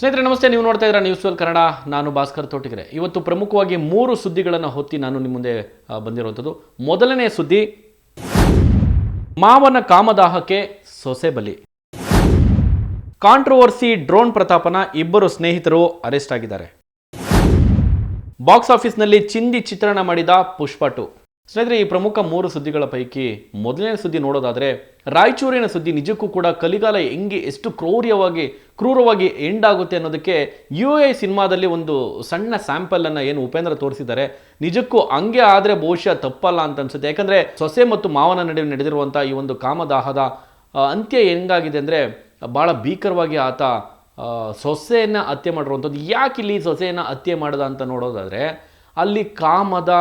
ಸ್ನೇಹಿತರೆ, ನಮಸ್ತೆ. ನೀವು ನೋಡ್ತಾ ಇದ್ದೀರಾ ನ್ಯೂಸ್ ಟ್ವೆಲ್ ಕನ್ನಡ ನಾನು ಭಾಸ್ಕರ್ ತೋಟಿಗೆರೆ. ಇವತ್ತು ಪ್ರಮುಖವಾಗಿ ಮೂರು ಸುದ್ದಿಗಳನ್ನು ಹೊತ್ತಿ ನಾನು ನಿಮ್ಮ ಮುಂದೆ ಬಂದಿರುವಂಥದ್ದು. ಮೊದಲನೇ ಸುದ್ದಿ, ಮಾವನ ಕಾಮದಾಹಕ್ಕೆ ಸೊಸೆ ಬಲಿ. ಕಾಂಟ್ರವರ್ಸಿ ಡ್ರೋನ್ ಪ್ರತಾಪನ ಇಬ್ಬರು ಸ್ನೇಹಿತರು ಅರೆಸ್ಟ್ ಆಗಿದ್ದಾರೆ. ಬಾಕ್ಸ್ ಆಫೀಸ್ನಲ್ಲಿ ಚಿಂದಿ ಚಿತ್ರಣ ಮಾಡಿದ ಪುಷ್ಪ ಟು. ಸ್ನೇಹಿತರೆ, ಈ ಪ್ರಮುಖ ಮೂರು ಸುದ್ದಿಗಳ ಪೈಕಿ ಮೊದಲನೇ ಸುದ್ದಿ ನೋಡೋದಾದರೆ, ರಾಯಚೂರಿನ ಸುದ್ದಿ ನಿಜಕ್ಕೂ ಕೂಡ ಕಲಿಗಾಲ ಹೆಂಗೆ ಎಷ್ಟು ಕ್ರೌರ್ಯವಾಗಿ, ಕ್ರೂರವಾಗಿ ಎಂಡ್ ಆಗುತ್ತೆ ಅನ್ನೋದಕ್ಕೆ ಯು ಎ ಸಿನಿಮಾದಲ್ಲಿ ಒಂದು ಸಣ್ಣ ಸ್ಯಾಂಪಲನ್ನು ಏನು ಉಪೇಂದ್ರ ತೋರಿಸಿದ್ದಾರೆ. ನಿಜಕ್ಕೂ ಹಂಗೆ ಆದರೆ ಬಹುಶಃ ತಪ್ಪಲ್ಲ ಅಂತ ಅನ್ಸುತ್ತೆ. ಯಾಕಂದರೆ, ಸೊಸೆ ಮತ್ತು ಮಾವನ ನಡುವೆ ನಡೆದಿರುವಂಥ ಈ ಒಂದು ಕಾಮದಾಹದ ಅಂತ್ಯ ಹೆಂಗಾಗಿದೆ ಅಂದರೆ ಭಾಳ ಭೀಕರವಾಗಿ ಆತ ಸೊಸೆಯನ್ನು ಹತ್ಯೆ ಮಾಡಿರುವಂಥದ್ದು. ಯಾಕೆ ಇಲ್ಲಿ ಸೊಸೆಯನ್ನು ಹತ್ಯೆ ಮಾಡಿದ ಅಂತ ನೋಡೋದಾದರೆ ಅಲ್ಲಿ ಕಾಮದ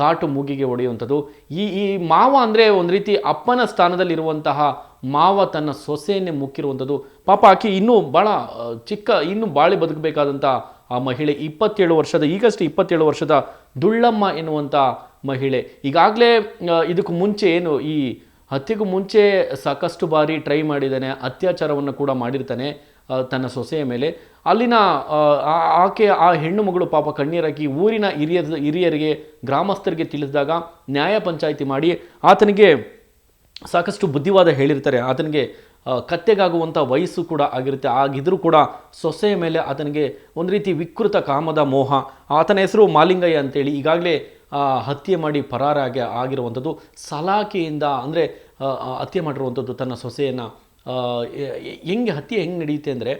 ಘಾಟು ಮೂಗಿಗೆ ಒಡೆಯುವಂಥದ್ದು. ಈ ಈ ಮಾವ ಅಂದರೆ ಒಂದು ರೀತಿ ಅಪ್ಪನ ಸ್ಥಾನದಲ್ಲಿರುವಂತಹ ಮಾವ ತನ್ನ ಸೊಸೆಯನ್ನೇ ಮುಕ್ಕಿರುವಂಥದ್ದು. ಪಾಪ ಆಕೆ ಇನ್ನೂ ಭಾಳ ಚಿಕ್ಕ, ಇನ್ನೂ ಬಾಳಿ ಬದುಕಬೇಕಾದಂಥ ಆ ಮಹಿಳೆ, ಇಪ್ಪತ್ತೇಳು ವರ್ಷದ, ಈಗಷ್ಟೇ ಇಪ್ಪತ್ತೇಳು ವರ್ಷದ ದುಳ್ಳಮ್ಮ ಎನ್ನುವಂಥ ಮಹಿಳೆ. ಈಗಾಗಲೇ ಇದಕ್ಕೂ ಮುಂಚೆ ಏನು, ಈ ಹತ್ಯೆಗೂ ಮುಂಚೆ ಸಾಕಷ್ಟು ಬಾರಿ ಟ್ರೈ ಮಾಡಿದ್ದಾನೆ, ಅತ್ಯಾಚಾರವನ್ನು ಕೂಡ ಮಾಡಿರ್ತಾನೆ. ತನ್ನ ಸೊಸೆಯ ಮೇಲೆ. ಅಲ್ಲಿನ ಆಕೆ, ಆ ಹೆಣ್ಣು ಮಗಳು ಪಾಪ ಕಣ್ಣೀರಾಕಿ ಊರಿನ ಹಿರಿಯ ಹಿರಿಯರಿಗೆ, ಗ್ರಾಮಸ್ಥರಿಗೆ ತಿಳಿಸಿದಾಗ ನ್ಯಾಯ ಪಂಚಾಯಿತಿ ಮಾಡಿ ಆತನಿಗೆ ಸಾಕಷ್ಟು ಬುದ್ಧಿವಾದ ಹೇಳಿರ್ತಾರೆ. ಆತನಿಗೆ ಕತ್ತೆಗಾಗುವಂಥ ವಯಸ್ಸು ಕೂಡ ಆಗಿರುತ್ತೆ. ಆಗಿದ್ರೂ ಕೂಡ ಸೊಸೆಯ ಮೇಲೆ ಆತನಿಗೆ ಒಂದು ರೀತಿ ವಿಕೃತ ಕಾಮದ ಮೋಹ. ಆತನ ಹೆಸರು ಮಾಲಿಂಗಯ್ಯ ಅಂತೇಳಿ. ಈಗಾಗಲೇ ಹತ್ಯೆ ಮಾಡಿ ಪರಾರಾಗಿ ಆಗಿರುವಂಥದ್ದು, ಸಲಾಕೆಯಿಂದ ಅಂದರೆ ಹತ್ಯೆ ಮಾಡಿರುವಂಥದ್ದು ತನ್ನ ಸೊಸೆಯನ್ನು. ಹೆಂಗೆ ಹತ್ಯೆ ಹೆಂಗೆ ನಡೆಯುತ್ತೆ ಅಂದರೆ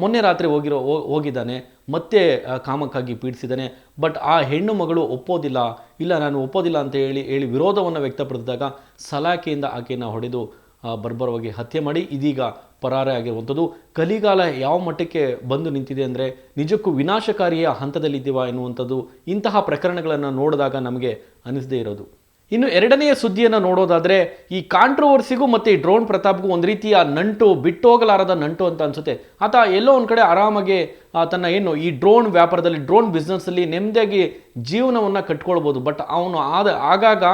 ಮೊನ್ನೆ ರಾತ್ರಿ ಹೋಗಿರೋ ಹೋಗಿದ್ದಾನೆ, ಮತ್ತೆ ಕಾಮಕ್ಕಾಗಿ ಪೀಡಿಸಿದ್ದಾನೆ, ಬಟ್ ಆ ಹೆಣ್ಣು ಮಗಳು ಒಪ್ಪೋದಿಲ್ಲ, ಇಲ್ಲ ನಾನು ಒಪ್ಪೋದಿಲ್ಲ ಅಂತ ಹೇಳಿ ಹೇಳಿ ವಿರೋಧವನ್ನು ವ್ಯಕ್ತಪಡಿಸಿದಾಗ ಸಲಾಕೆಯಿಂದ ಆಕೆಯನ್ನು ಹೊಡೆದು ಬರ್ಬರವಾಗಿ ಹತ್ಯೆ ಮಾಡಿ ಇದೀಗ ಪರಾರೆ ಆಗಿರುವಂಥದ್ದು. ಕಲಿಗಾಲ ಯಾವ ಮಟ್ಟಕ್ಕೆ ಬಂದು ನಿಂತಿದೆ ಅಂದರೆ, ನಿಜಕ್ಕೂ ವಿನಾಶಕಾರಿಯ ಹಂತದಲ್ಲಿದ್ದೀವ ಎನ್ನುವಂಥದ್ದು ಇಂತಹ ಪ್ರಕರಣಗಳನ್ನು ನೋಡಿದಾಗ ನಮಗೆ ಅನಿಸದೇ ಇರೋದು. ಇನ್ನು ಎರಡನೆಯ ಸುದ್ದಿಯನ್ನು ನೋಡೋದಾದರೆ, ಈ ಕಾಂಟ್ರವರ್ಸಿಗೂ ಮತ್ತು ಈ ಡ್ರೋನ್ ಪ್ರತಾಪ್ಗೂ ಒಂದು ರೀತಿಯ ನಂಟು, ಬಿಟ್ಟೋಗಲಾರದ ನಂಟು ಅಂತ ಅನಿಸುತ್ತೆ. ಆತ ಎಲ್ಲೋ ಒಂದು ಕಡೆ ಆರಾಮಾಗಿ ತನ್ನ ಏನು, ಈ ಡ್ರೋನ್ ವ್ಯಾಪಾರದಲ್ಲಿ ಡ್ರೋನ್ ಬಿಸ್ನೆಸ್ಸಲ್ಲಿ ನೆಮ್ಮದಿಯಾಗಿ ಜೀವನವನ್ನು ಕಟ್ಕೊಳ್ಬೋದು. ಬಟ್ ಅವನು ಆದ, ಆಗಾಗ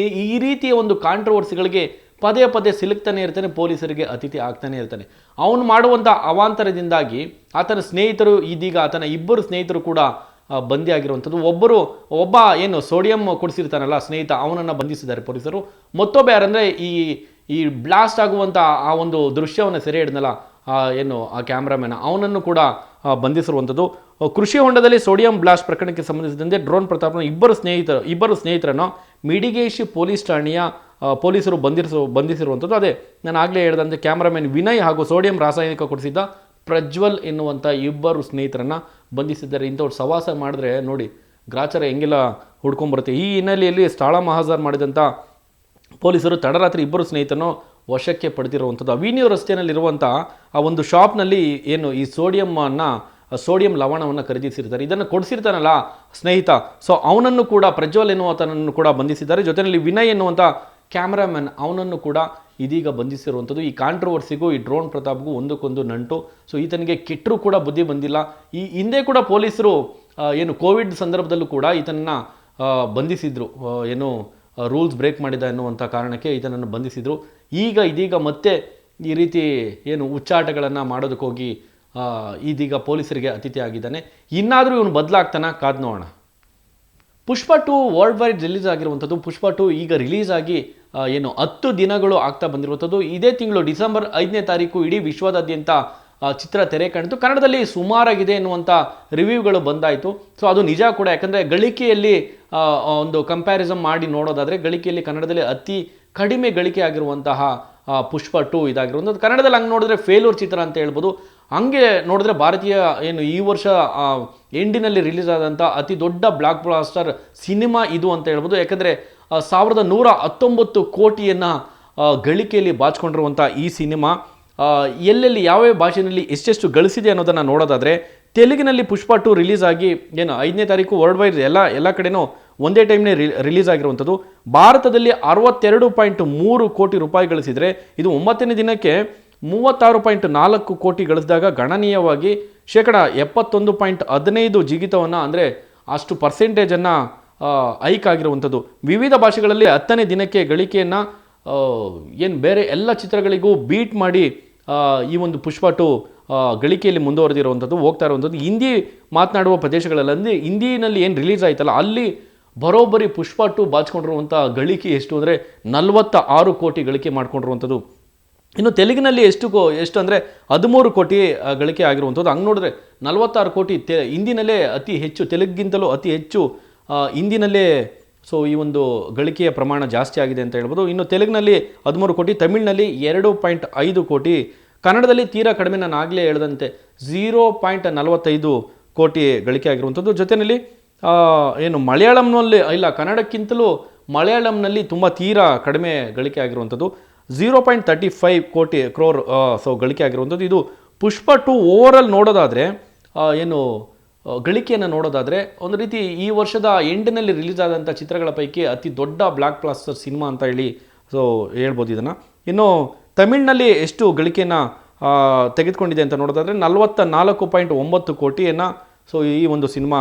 ಈ ಈ ರೀತಿಯ ಒಂದು ಕಾಂಟ್ರವರ್ಸಿಗಳಿಗೆ ಪದೇ ಪದೇ ಸಿಲುಕ್ತಾನೆ ಇರ್ತಾನೆ, ಪೊಲೀಸರಿಗೆ ಅತಿಥಿ ಆಗ್ತಾನೆ ಇರ್ತಾನೆ. ಅವನು ಮಾಡುವಂಥ ಅವಾಂತರದಿಂದಾಗಿ ಆತನ ಸ್ನೇಹಿತರು, ಇದೀಗ ಆತನ ಇಬ್ಬರು ಸ್ನೇಹಿತರು ಕೂಡ ಆ, ಬಂದಿ ಆಗಿರುವಂಥದ್ದು. ಒಬ್ಬರು ಒಬ್ಬ ಏನು ಸೋಡಿಯಂ ಕೊಡಿಸಿರ್ತಾನಲ್ಲ ಸ್ನೇಹಿತ ಅವನನ್ನು ಬಂಧಿಸಿದ್ದಾರೆ ಪೊಲೀಸರು. ಮತ್ತೊಬ್ಬ ಯಾರಂದರೆ ಈ ಈ ಬ್ಲಾಸ್ಟ್ ಆಗುವಂಥ ಆ ಒಂದು ದೃಶ್ಯವನ್ನು ಸೆರೆ ಹಿಡಿದಲ್ಲ ಏನು ಆ ಕ್ಯಾಮ್ರಾಮ್ಯಾನ್ ಅವನನ್ನು ಕೂಡ ಬಂಧಿಸಿರುವಂಥದ್ದು. ಕೃಷಿ ಹೊಂಡದಲ್ಲಿ ಸೋಡಿಯಂ ಬ್ಲಾಸ್ಟ್ ಪ್ರಕರಣಕ್ಕೆ ಸಂಬಂಧಿಸಿದಂತೆ ಡ್ರೋನ್ ಪ್ರತಾಪ್ನ ಇಬ್ಬರು ಸ್ನೇಹಿತರು ಇಬ್ಬರು ಸ್ನೇಹಿತರನ್ನು ಮಿಡಿಗೇಶಿ ಪೊಲೀಸ್ ಠಾಣೆಯ ಪೊಲೀಸರು ಬಂಧಿಸಿರು ಬಂಧಿಸಿರುವಂಥದ್ದು. ಅದೇ ನಾನು ಆಗಲೇ ಹೇಳಿದಂತೆ ಕ್ಯಾಮ್ರಾಮನ್ ವಿನಯ್ ಹಾಗೂ ಸೋಡಿಯಂ ರಾಸಾಯನಿಕ ಕೊಡಿಸಿದ್ದ ಪ್ರಜ್ವಲ್ ಎನ್ನುವಂಥ ಇಬ್ಬರು ಸ್ನೇಹಿತರನ್ನು ಬಂಧಿಸಿದ್ದಾರೆ ಇಂಥವ್ರು ಸವಾಸ ಮಾಡಿದ್ರೆ ನೋಡಿ, ಗ್ರಾಚಾರ ಹೆಂಗೆಲ್ಲ ಹುಡ್ಕೊಂಬರುತ್ತೆ ಈ ಹಿನ್ನೆಲೆಯಲ್ಲಿ ಸ್ಥಳ ಮಹಾಜಾರ್ ಮಾಡಿದಂಥ ಪೊಲೀಸರು ತಡರಾತ್ರಿ ಇಬ್ಬರು ಸ್ನೇಹಿತರನ್ನು ವಶಕ್ಕೆ ಪಡೆದಿರುವಂಥದ್ದು ಅವಿನ್ಯೂ ರಸ್ತೆಯಲ್ಲಿರುವಂಥ ಆ ಒಂದು ಶಾಪ್ನಲ್ಲಿ ಏನು ಈ ಸೋಡಿಯಮ್ಮನ್ನು ಸೋಡಿಯಂ ಲವಣವನ್ನು ಖರೀದಿಸಿರ್ತಾರೆ. ಇದನ್ನು ಕೊಡಿಸಿರ್ತಾನಲ್ಲ ಸ್ನೇಹಿತ. ಸೊ ಅವನನ್ನು ಕೂಡ ಪ್ರಜ್ವಲ್ ಎನ್ನುವತನನ್ನು ಕೂಡ ಬಂಧಿಸಿದ್ದಾರೆ. ಜೊತೆಯಲ್ಲಿ ವಿನಯ್ ಎನ್ನುವಂಥ ಕ್ಯಾಮ್ರಾಮನ್ ಅವನನ್ನು ಕೂಡ ಇದೀಗ ಬಂಧಿಸಿರುವಂಥದ್ದು. ಈ ಕಾಂಟ್ರವರ್ಸಿಗೂ ಈ ಡ್ರೋನ್ ಪ್ರತಾಪ್ಗೂ ಒಂದಕ್ಕೊಂದು ನಂಟು. ಸೊ ಈತನಿಗೆ ಕೆಟ್ಟರೂ ಕೂಡ ಬುದ್ಧಿ ಬಂದಿಲ್ಲ. ಈ ಹಿಂದೆ ಕೂಡ ಪೊಲೀಸರು ಏನು ಕೋವಿಡ್ ಸಂದರ್ಭದಲ್ಲೂ ಕೂಡ ಈತನನ್ನು ಬಂಧಿಸಿದ್ರು. ಏನು ರೂಲ್ಸ್ ಬ್ರೇಕ್ ಮಾಡಿದ ಎನ್ನುವಂಥ ಕಾರಣಕ್ಕೆ ಈತನನ್ನು ಬಂಧಿಸಿದ್ರು. ಈಗ, ಇದೀಗ ಮತ್ತೆ ಈ ರೀತಿ, ಏನು, ಉಚ್ಚಾಟಗಳನ್ನು ಮಾಡೋದಕ್ಕೋಗಿ ಇದೀಗ ಪೊಲೀಸರಿಗೆ ಅತಿಥಿ ಆಗಿದ್ದಾನೆ. ಇನ್ನಾದರೂ ಇವನು ಬದಲಾಗ್ತಾನೆ? ಕಾದ್ ನೋಡೋಣ. Pushpa two world wide release ಆಗಿರುವಂಥದ್ದು. ಪುಷ್ಪ ಟು ಈಗ ರಿಲೀಸ್ ಆಗಿ ಏನು, ಹತ್ತು ದಿನಗಳು ಆಗ್ತಾ ಬಂದಿರುವಂಥದ್ದು. ಇದೇ ತಿಂಗಳು ಡಿಸೆಂಬರ್ ಐದನೇ ತಾರೀಕು ಇಡೀ ವಿಶ್ವದಾದ್ಯಂತ ಚಿತ್ರ ತೆರೆ ಕಾಣಿತು. ಕನ್ನಡದಲ್ಲಿ ಸುಮಾರಾಗಿದೆ ಎನ್ನುವಂಥ ರಿವ್ಯೂಗಳು ಬಂದಾಯಿತು. ಸೊ, ಅದು ನಿಜ ಕೂಡ. ಯಾಕಂದರೆ ಗಳಿಕೆಯಲ್ಲಿ ಒಂದು ಕಂಪ್ಯಾರಿಸಮ್ ಮಾಡಿ ನೋಡೋದಾದರೆ ಗಳಿಕೆಯಲ್ಲಿ ಕನ್ನಡದಲ್ಲಿ ಅತಿ ಕಡಿಮೆ ಗಳಿಕೆ ಆಗಿರುವಂತಹ ಪುಷ್ಪ ಟು ಇದಾಗಿರುವಂಥದ್ದು. ಕನ್ನಡದಲ್ಲಿ ಹಂಗೆ ನೋಡಿದ್ರೆ ಫೇಲೂರ್ ಚಿತ್ರ ಅಂತ ಹೇಳ್ಬೋದು. ಹಂಗೆ ನೋಡಿದ್ರೆ ಭಾರತೀಯ, ಏನು, ಈ ವರ್ಷ ಎಂಡಿನಲ್ಲಿ ರಿಲೀಸ್ ಆದಂಥ ಅತಿ ದೊಡ್ಡ ಬ್ಲಾಕ್ ಬ್ಲಾಸ್ಟರ್ ಸಿನಿಮಾ ಇದು ಅಂತ ಹೇಳ್ಬೋದು. ಯಾಕಂದರೆ ಸಾವಿರದ ನೂರ ಹತ್ತೊಂಬತ್ತು ಕೋಟಿಯನ್ನು ಗಳಿಕೆಯಲ್ಲಿ ಬಾಚಿಕೊಂಡಿರುವಂಥ ಈ ಸಿನಿಮಾ ಎಲ್ಲೆಲ್ಲಿ ಎಲ್ಲೆಲ್ಲಿ ಯಾವ್ಯಾವ ಭಾಷೆಯಲ್ಲಿ ಎಷ್ಟೆಷ್ಟು ಗಳಿಸಿದೆ ಅನ್ನೋದನ್ನು ನೋಡೋದಾದರೆ, ತೆಲುಗಿನಲ್ಲಿ ಪುಷ್ಪ ಟು ರಿಲೀಸ್ ಆಗಿ ಏನು ಐದನೇ ತಾರೀಕು ವರ್ಲ್ಡ್ ವೈಡ್ ಎಲ್ಲ ಎಲ್ಲ ಕಡೆನೂ ಒಂದೇ ಟೈಮ್ನೇ ರಿಲೀಸ್ ಆಗಿರುವಂಥದ್ದು. ಭಾರತದಲ್ಲಿ ಅರವತ್ತೆರಡು ಪಾಯಿಂಟ್ ಮೂರು ಕೋಟಿ ರೂಪಾಯಿ ಗಳಿಸಿದರೆ, ಇದು ಒಂಬತ್ತನೇ ದಿನಕ್ಕೆ ಮೂವತ್ತಾರು ಪಾಯಿಂಟ್ ನಾಲ್ಕು ಕೋಟಿ ಗಳಿಸಿದಾಗ ಗಣನೀಯವಾಗಿ ಶೇಕಡ ಎಪ್ಪತ್ತೊಂದು ಪಾಯಿಂಟ್ ಹದಿನೈದು ಜಿಗಿತವನ್ನು, ಅಂದರೆ ಅಷ್ಟು ಪರ್ಸೆಂಟೇಜನ್ನು ಐಕ್ ಆಗಿರುವಂಥದ್ದು. ವಿವಿಧ ಭಾಷೆಗಳಲ್ಲಿ ಹತ್ತನೇ ದಿನಕ್ಕೆ ಗಳಿಕೆಯನ್ನು ಏನು ಬೇರೆ ಎಲ್ಲ ಚಿತ್ರಗಳಿಗೂ ಬೀಟ್ ಮಾಡಿ ಈ ಒಂದು ಪುಷ್ಪ ಟು ಗಳಿಕೆಯಲ್ಲಿ ಮುಂದುವರೆದಿರುವಂಥದ್ದು, ಹೋಗ್ತಾ ಇರುವಂಥದ್ದು. ಹಿಂದಿ ಮಾತನಾಡುವ ಪ್ರದೇಶಗಳಲ್ಲಿ ಅಂದರೆ ಹಿಂದಿನಲ್ಲಿ ಏನು ರಿಲೀಸ್ ಆಯ್ತಲ್ಲ, ಅಲ್ಲಿ ಬರೋಬ್ಬರಿ ಪುಷ್ಪ ಟು ಬಾಚ್ಕೊಂಡಿರುವಂಥ ಗಳಿಕೆ ಎಷ್ಟು ಅಂದರೆ ನಲವತ್ತ ಆರು ಕೋಟಿ ಗಳಿಕೆ ಮಾಡ್ಕೊಂಡಿರುವಂಥದ್ದು. ಇನ್ನು ತೆಲುಗಿನಲ್ಲಿ ಎಷ್ಟು ಕೋ, ಎಷ್ಟು ಅಂದರೆ ಹದಿಮೂರು ಕೋಟಿ ಗಳಿಕೆ ಆಗಿರುವಂಥದ್ದು. ಹಂಗೆ ನೋಡಿದ್ರೆ ನಲವತ್ತಾರು ಕೋಟಿ ತೆ, ಹಿಂದಿನಲ್ಲೇ ಅತಿ ಹೆಚ್ಚು, ತೆಲುಗಿಗಿಂತಲೂ ಅತಿ ಹೆಚ್ಚು ಹಿಂದಿನಲ್ಲೇ ಸೊ ಈ ಒಂದು ಗಳಿಕೆಯ ಪ್ರಮಾಣ ಜಾಸ್ತಿ ಆಗಿದೆ ಅಂತ ಹೇಳ್ಬೋದು. ಇನ್ನು ತೆಲುಗಿನಲ್ಲಿ ಹದಿಮೂರು ಕೋಟಿ, ತಮಿಳಿನಲ್ಲಿ ಎರಡು ಪಾಯಿಂಟ್ ಐದು ಕೋಟಿ, ಕನ್ನಡದಲ್ಲಿ ತೀರಾ ಕಡಿಮೆ ನಾನು ಆಗಲೇ ಹೇಳ್ದಂತೆ ಝೀರೋ ಪಾಯಿಂಟ್ ನಲವತ್ತೈದು ಕೋಟಿ ಗಳಿಕೆ ಆಗಿರುವಂಥದ್ದು. ಜೊತೆಯಲ್ಲಿ ಏನು ಮಲಯಾಳಂನಲ್ಲಿ, ಇಲ್ಲ, ಕನ್ನಡಕ್ಕಿಂತಲೂ ಮಲಯಾಳಂನಲ್ಲಿ ತುಂಬ ತೀರಾ ಕಡಿಮೆ ಗಳಿಕೆ ಆಗಿರುವಂಥದ್ದು. ಝೀರೋ ಪಾಯಿಂಟ್ ತರ್ಟಿ ಫೈವ್ ಕೋಟಿ ಕ್ರೋರ್ ಸೊ ಗಳಿಕೆ ಆಗಿರುವಂಥದ್ದು. ಇದು ಪುಷ್ಪ ಟು ಓವರಲ್ ನೋಡೋದಾದರೆ ಏನು ಗಳಿಕೆಯನ್ನು ನೋಡೋದಾದರೆ ಒಂದು ರೀತಿ ಈ ವರ್ಷದ ಎಂಡಿನಲ್ಲಿ ರಿಲೀಸ್ ಆದಂಥ ಚಿತ್ರಗಳ ಪೈಕಿ ಅತಿ ದೊಡ್ಡ ಬ್ಲಾಕ್ ಪ್ಲಾಸ್ಟರ್ ಸಿನಿಮಾ ಅಂತ ಹೇಳಿ, ಸೊ, ಹೇಳ್ಬೋದು ಇದನ್ನು. ಇನ್ನು ತಮಿಳಿನಲ್ಲಿ ಎಷ್ಟು ಗಳಿಕೆಯನ್ನು ತೆಗೆದುಕೊಂಡಿದೆ ಅಂತ ನೋಡೋದಾದರೆ ನಲವತ್ತ ನಾಲ್ಕು ಪಾಯಿಂಟ್ ಒಂಬತ್ತು ಕೋಟಿಯನ್ನು, ಸೊ, ಈ ಒಂದು ಸಿನಿಮಾ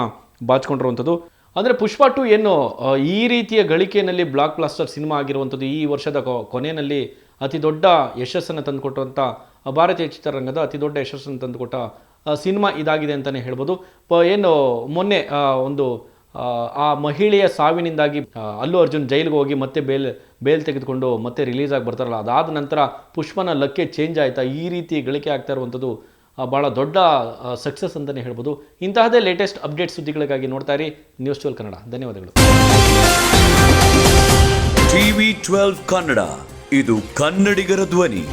ಬಾಚ್ಕೊಂಡಿರುವಂಥದ್ದು. ಅಂದರೆ ಪುಷ್ಪ ಟು ಏನು ಈ ರೀತಿಯ ಗಳಿಕೆಯಲ್ಲಿ ಬ್ಲಾಕ್ ಪ್ಲಾಸ್ಟರ್ ಸಿನಿಮಾ ಆಗಿರುವಂಥದ್ದು ಈ ವರ್ಷದ ಕೊನೆಯಲ್ಲಿ ಅತಿ ದೊಡ್ಡ ಯಶಸ್ಸನ್ನು ತಂದುಕೊಟ್ಟಂಥ ಭಾರತೀಯ ಚಿತ್ರರಂಗದ ಅತಿ ದೊಡ್ಡ ಯಶಸ್ಸನ್ನು ತಂದುಕೊಟ್ಟ ಸಿನಿಮಾ ಇದಾಗಿದೆ ಅಂತಲೇ ಹೇಳ್ಬೋದು. ಪ ಏನು ಮೊನ್ನೆ ಒಂದು ಆ, ಮಹಿಳೆಯ ಸಾವಿನಿಂದಾಗಿ ಅಲ್ಲು ಅರ್ಜುನ್ ಜೈಲಿಗೆ ಹೋಗಿ ಮತ್ತೆ ಬೇಲ್ ಬೇಲ್ ತೆಗೆದುಕೊಂಡು ಮತ್ತೆ ರಿಲೀಸ್ ಆಗಿ ಬರ್ತಾರಲ್ಲ ಅದಾದ ನಂತರ ಪುಷ್ಪನ ಲಕ್ಕೆ ಚೇಂಜ್ ಆಯಿತಾ? ಈ ರೀತಿ ಗಳಿಕೆ ಆಗ್ತಾ ಇರುವಂಥದ್ದು ಭಾಳ ದೊಡ್ಡ ಸಕ್ಸಸ್ ಅಂತಲೇ ಹೇಳ್ಬೋದು. ಇಂತಹದೇ ಲೇಟೆಸ್ಟ್ ಅಪ್ಡೇಟ್ ಸುದ್ದಿಗಳಿಗಾಗಿ ನೋಡ್ತಾ ಇರಿ. News twelve Kannada. ಧನ್ಯವಾದಗಳು. TV twelve Kannada. ಇದು ಕನ್ನಡಿಗರ ಧ್ವನಿ.